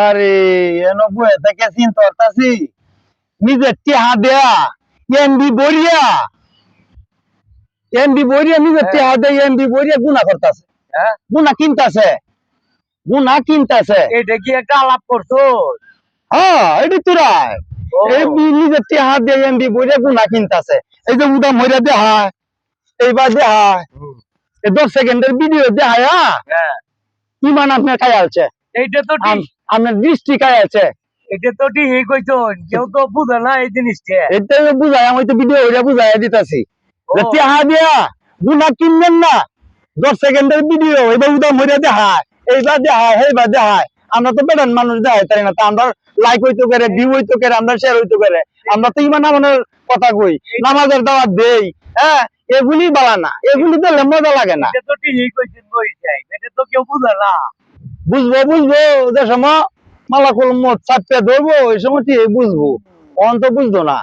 আরে এনো বয়ে থেকে চিন্তা করতাছি। নিজের টেহা দেয়া এমবি বরিয়া এমবি বরিয়া নিজের হ্যাঁ। দেয়া এমবি বরিয়া গুনা করতাছে। হ্যাঁ? কিনতাছে। গুনা কিনতাছে। এটা কি একটা আলাপ করছ হ্যাঁ এটি নিজের টেহা দেয়া এমবি বরিয়া কিনতাছে। এই যে উদা মইরা দেহা। এইবার এই দশ সেকেন্ডের ভিডিও দেহা হ্যাঁ ইমান আপনার খাই আছে। এইটা তো আপনার দৃষ্টি আছে। এটা তো ঠিক কইছো কেউ তো বুঝে না এই জিনিসটা। এটা বুঝাই আমি তো ভিডিও ওইটা বুঝাই দিতাছি। ও, যে টেহা দিয়া গুনা কিনবেন না। দশ সেকেন্ডের ভিডিও এবার উদা মরিয়া দেখায় এইবার দেখায় সেইবার দেখায় আমরা তো বেড়ান মানুষ দেখাই তাই না? তা আমরা লাইক হইতে পারে ভিউ হইতে পারে আমরা শেয়ার হইতে পারে আমরা তো ইমান আমাদের কথা কই। নামাজের দাওয়াত দেই হ্যাঁ? এগুলি বলা না এগুলি তো মজা লাগে না। বুঝব বুঝব যে সময় মালাকুল মত চাপতে ধরবো ওই সময় ঠিক বুঝব। অন তো বুঝতো না।